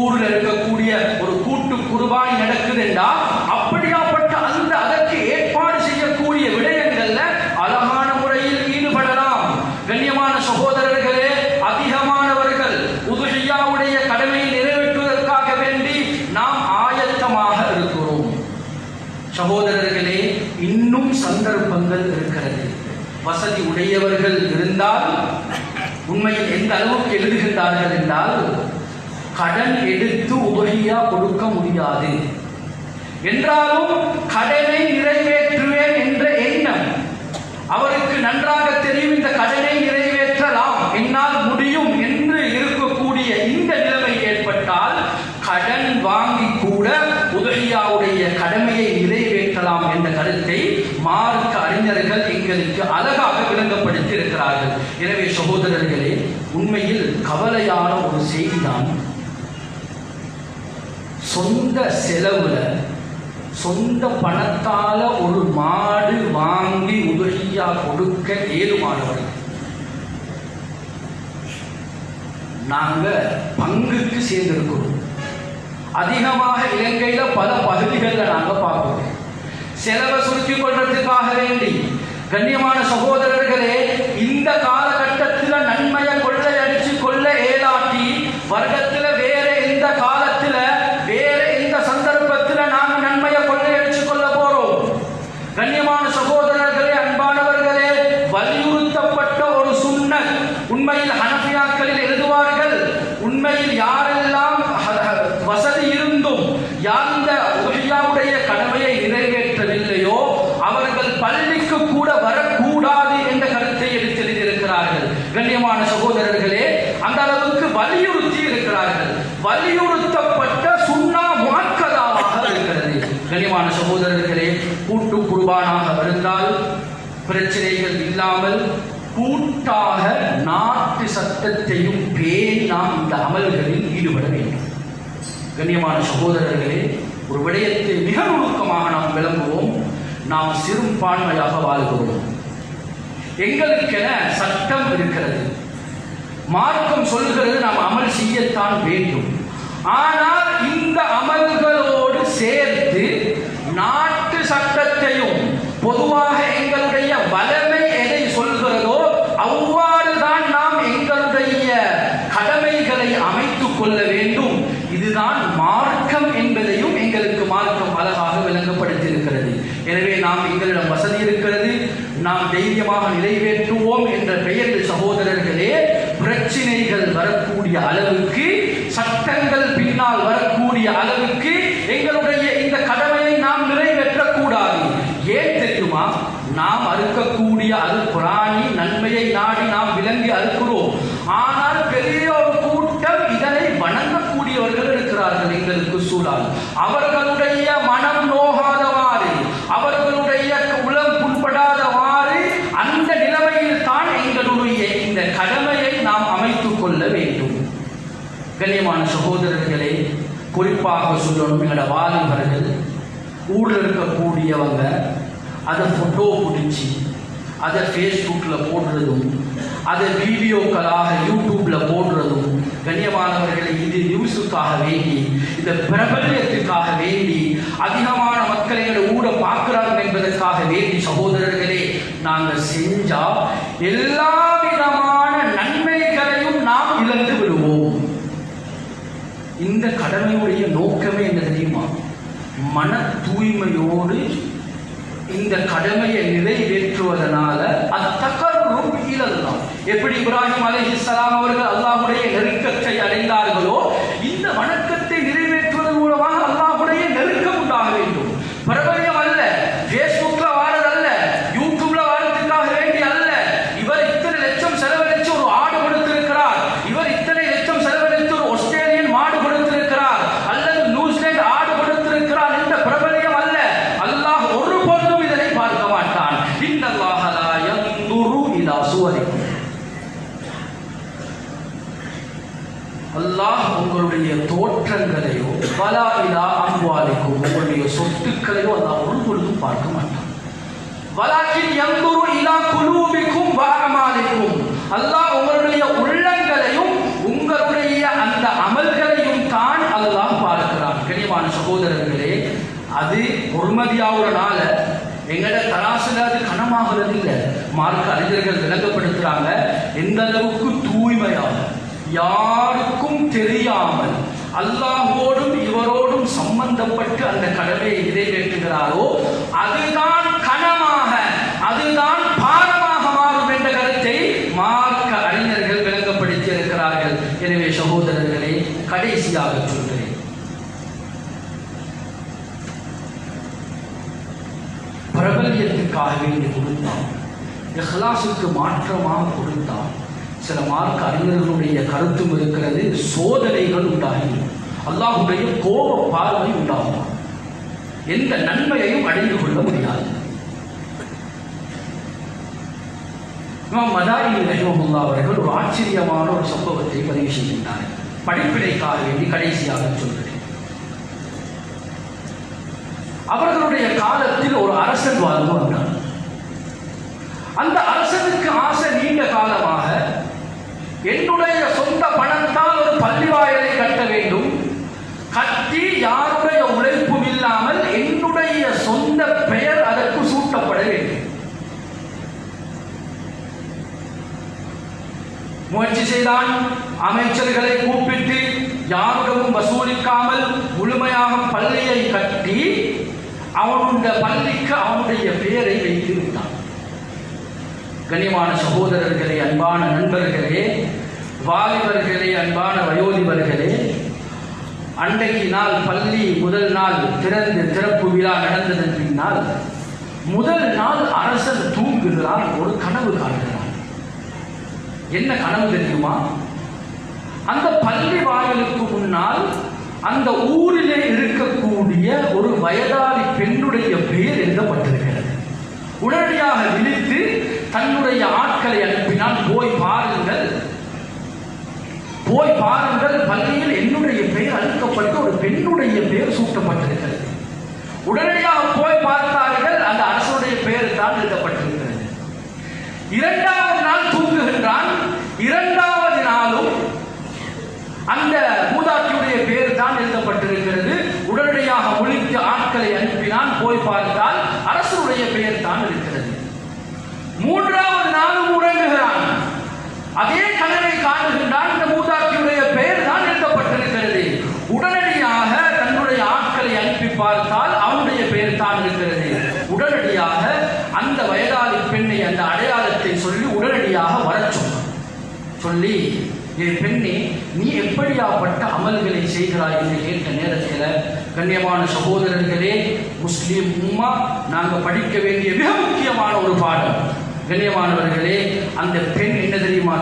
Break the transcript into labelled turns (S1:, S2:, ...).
S1: ஊரில் இருக்கக்கூடிய ஒரு கூட்டு குருபானி நடக்குதுண்டா அப்படியாப்பட்ட அந்த அதற்கு ஏற்பாடு செய்யக்கூடிய விடயங்கள்ல அழகான முறையில் ஈடுபடலாம். கண்ணியமான சகோதரர்களே அதிகமானவர்கள் உதுஹியாவுடைய கடமையை நிறைவேற்றுவதற்காக வேண்டி நாம் ஆயத்தமாக இருக்கிறோம். சகோதரர்களே இன்னும் சந்தர்ப்பங்கள் இருக்கிறது. வசதி உடையவர்கள் இருந்தால் உண்மையில் எந்த அளவுக்கு எழுதுகின்றார்கள் என்றால் கடன் எடுத்து உதவியா கொடுக்க முடியாது. என்றாலும் கடனை நிறைவேற்றுவேன் என்ற எண்ணம் அவருக்கு நன்றாக தெரியும் இந்த கடனை நிறைவேற்றலாம். என்னால் முடியும் என்று இருக்கக்கூடிய இந்த நிலைமை ஏற்பட்டால் கடன் வாங்கி கூட உதவியாவுடைய கடமையை நிறைவேற்றலாம் என்ற கருத்தை மார்க்க அறிஞர்கள் எங்களுக்கு அழகாக விளங்கப்படுத்தி இருக்கிறார்கள் எனவே சகோதரர்களே உண்மையில் கவலையான ஒரு செய்திதான் சொந்த செலவுல சொந்த பணத்தால ஒரு மாடு வாங்கி உதவியா கொடுக்க ஏதுமானவர்கள் நாங்க பங்குக்கு சேர்ந்திருக்கிறோம். அதிகமாக இலங்கையில பல பகுதிகளில் நாங்க பார்க்கிறோம். செலவை சுருக்கிக் கொள்றதுக்காக வேண்டி கண்ணியமான சகோதரர்களே இந்த கால நன்மையை கொள்ளையடிச்சு கொள்ள ஏலாட்டி வர்க்கத்தில் வேற எந்த காலத்தில் வேற எந்த சந்தர்ப்பத்தில் நாங்க நன்மையை கொள்ளையடிச்சு கொள்ள போறோம் கண்ணியமான சகோதரர்களே அன்பானவர்களே வலியுறுத்தப்பட்ட ஒரு சுன்னத் உண்மையில் ஹனபியாக்களில் எழுதுவார்கள் உண்மையில் யாரெல்லாம் ஹ- ஹ- வசதி இருந்தும் யாந்த உஹியாவுடைய கடமையை நிறைவேற்றவில்லையோ அவர்கள் பள்ளிக்கு கூட வரக்கூடாது என்ற கருத்தை எடுத்து எழுதியிருக்கிறார்கள் கண்ணியமான சகோதரர்களே அந்த அளவுக்கு வலியுறுத்தி இருக்கிறார்கள். வலியுறுத்தப்பட்ட சுண்ணா முழக்கதாவாக இருக்கிறது. கண்ணியமான சகோதரர்களே கூட்டு குருபானாக இருந்தால் பிரச்சனைகள் இல்லாமல் கூட்டாக நாட்டு சட்டத்தையும் பேணி நாம் இந்த அமல்களில் ஈடுபட வேண்டும். கண்ணியமான சகோதரர்களே ஒரு விடயத்தை மிக நுணுக்கமாக நாம் விளங்குவோம். நாம் சிறுபான்மையாக வாழ்கிறோம். எங்களுக்கென சட்டம் இருக்கிறது. மார்க்கம் சொல்கிறது நாம் அமல் செய்யத்தான் வேண்டும். ஆனால் இந்த அமல்களோடு சேர்த்து நாட்டு சட்டத்தையும் பொதுவாக எங்களுடைய வலிமை எதை சொல்கிறதோ அவ்வாறு தான் நாம் எங்களுடைய கடமைகளை அமைத்துக் கொள்ள வேண்டும். இதுதான் மார்க்கம் என்பதையும் எங்களுக்கு மார்க்கம் அழகாக விளங்கப்படுத்தியிருக்கிறது. எனவே நாம் எங்களிடம் வசதி நாம் தைரியமாக நிறைவேற்றுவோம் என்ற பெயரில் சகோதரர்களே பிரச்சினைகள் வரக்கூடிய அளவுக்கு சட்டங்கள் பின்னால் வரக்கூடிய அளவுக்கு எங்களுடைய இந்த கடன் நாம் நிறைவேற்றக்கூடாது ஏன் தெரியுமா நாம் அறுக்கக்கூடிய அது பிராணி நன்மையை நாடி நாம் விலங்கி அறுக்கிறோம் ஆனால் பெரிய ஒரு கூட்டம் இதனை வணங்கக்கூடியவர்கள் இருக்கிறார்கள் எங்களுக்கு சூழல் அவர்களுடைய மனம் நோகாதவாறு அவர்களுடைய உளம் புண்படாதவாறு அந்த நிலைமையில் தான் எங்களுடைய இந்த கடமையை நாம் அமைத்துக் கொள்ள வேண்டும் கண்ணியமான சகோதரர்களே குறிப்பாக சொல்லணும் எங்களோட வாலிபர்கள் ஊரில் இருக்கக்கூடியவங்க அதை ஃபோட்டோ பிடிச்சி அதை ஃபேஸ்புக்கில் போடுறதும் அதை வீடியோக்களாக யூடியூப்பில் போடுறதும் கண்ணியமானவர்களை இது நியூஸுக்காக வேண்டி இந்த பிரபல்யத்துக்காக வேண்டி அதிகமான மக்களை எங்களை ஊட பார்க்குறாங்க என்பதற்காக வேண்டி சகோதரர்களே நாங்கள் செஞ்சால் எல்லா விதமான நன்மைகளையும் நாம் இழந்து விடுவோம் இந்த கடமையுடைய நோக்கமே என்ன தெரியுமா மன தூய்மையோடு இந்த கடமையை நிறைவேற்றுவதனால அத்தகரும் இழந்தான் எப்படி இப்ராஹிம் அலைஹிஸ்ஸலாம் அவர்கள் அல்லாஹுடைய நெருக்கத்தை அடைந்தார்களோ இன்னல்லாஹ லா யன்துரு இலா சுவரிக்கும் அல்லாஹ் உங்களுடைய தோற்றங்களையோ வலா இலா அம்வாலிக்கும் உங்களுடைய சொத்துக்களையோ அல்லாஹ் ஒரு பொழுதும் பார்க்க மாட்டான். வலாக்கின் யந்துரு இலா குலூபிக்கும் வஅமாலிக்கும் அல்லாஹ் உங்களுடைய உள்ளங்களையும் உங்களுடைய அந்த அமல்களையும் தான் அல்லாஹ் பார்க்கிறான். கனிவான சகோதரர்களே அது பொறுமதியாகிறனால எங்களோட தராசுல அது கனமாகிறது இல்லை. மார்க்க அறிஞர்கள் விளங்கப்படுத்துகிறாங்க எந்த அளவுக்கு தூய்மையாக யாருக்கும் தெரியாமல் அல்லாஹோடும் இவரோடும் சம்பந்தப்பட்டு அந்த கடமையை நிறைவேற்றுகிறாரோ அதுதான் கனமாக அதுதான் பாரமாக மாறும் என்ற கருத்தை மார்க்க அறிஞர்கள் விளங்கப்படுத்தி இருக்கிறார்கள் எனவே சகோதரர்களே கடைசியாக சொல்கிறேன் பிரபல்யத்துக்காக கொடுத்தான் இஹ்லாசுக்கு மாற்றமாக கொடுத்தான் சில மார்க்க அறிஞர்களுடைய கருத்தும் இருக்கிறது சோதனைகள் உண்டாகி அல்லாஹுடைய கோப பார்வை உண்டாகும். எந்த நன்மையையும் அடைந்து கொள்ள முடியாது. மதாரி அவர்கள் ஒரு ஆச்சரியமான ஒரு சம்பவத்தை பதிவு செய்கின்றார்கள் படிப்பினைக்காக வேண்டி கடைசியாக சொல்கிறேன். அவர்களுடைய காலத்தில் ஒரு அரசன் வாழ்ந்து வந்தார் அந்த அரசனுக்கு ஆசை நீண்ட காலமாக என்னுடைய சொந்த பணத்தால் ஒரு பள்ளிவாயலை கட்ட வேண்டும். கட்டி யாருடைய உழைப்பும் இல்லாமல் என்னுடைய சொந்த பெயர் அதற்கு சூட்டப்பட வேண்டும். முயற்சி செய்தான். அமைச்சர்களை கூப்பிட்டு யாருடமும் வசூலிக்காமல் முழுமையாக பள்ளியை கட்டி அவனுடைய பள்ளிக்கு அவனுடைய பெயரை வைத்து விட்டான். கனிவான சகோதரர்களே அன்பான நண்பர்களே வாலிபர்களே அன்பான வயோதிபர்களே அன்றைக்கு நாள் பள்ளி முதல் நாள் திறந்து திறப்பு விழா நடந்ததன் பின்னால் முதல் நாள் அரசன் தூங்குகிறான் ஒரு கனவு காண்கிறான் என்ன கனவு தெரியுமா? அந்த பள்ளி வாயிலுக்கு முன்னால் அந்த ஊரிலே இருக்கக்கூடிய ஒரு வயதாளி பெண்ணுடைய பெயர் எழுதப்பட்டிருக்கிறது. உடனடியாக விழித்து தன்னுடைய ஆட்களை அனுப்பினால் போய் பாருங்கள். போய் பாருங்கள். பள்ளியில் என்னுடைய பெயர் அழுக்கப்பட்டு ஒரு பெண்ணுடைய பெயர் சூட்டப்பட்டிருக்கிறது. உடனடியாக போய் பார்த்தார்கள். அந்த அரசுடைய பெயர் தான் எழுதப்பட்டிருக்கிறது. இரண்டாவது நாள் தூங்குகின்றான் இரண்டாவது நாளும் அந்த மூதாட்டியுடைய பெயர் தான் எழுதப்பட்டிருக்கிறது உடனடியாக ஒழித்து ஆட்களை அனுப்பினான் போய் பார்த்தால் அரசனுடைய பெயர் தான் இருக்கிறது மூன்றாவது நாளும் உறங்குகிறான் அதே கனவை காணுகின்றான் இந்த மூதாட்டியுடைய பெயர் தான் எழுதப்பட்டிருக்கிறது உடனடியாக தன்னுடைய ஆட்களை அனுப்பி பார்த்தால் அவனுடைய பெயர் தான் இருக்கிறது உடனடியாக அந்த வயதாளி பெண்ணை அந்த அடையாளத்தை சொல்லி உடனடியாக வரச் சொன்னான் சொல்லி என் பெண்ணே நீ எப்படியாப்பட்ட அமல்களை செய்கிறாய்? என்று கேட்ட நேரத்தில் கண்ணியமான சகோதரர்களே முஸ்லீம் உம்மா நாங்கள் படிக்க வேண்டிய மிக முக்கியமான ஒரு பாடம். கண்ணியமானவர்களே அந்த பெண் என்ன தெரியுமா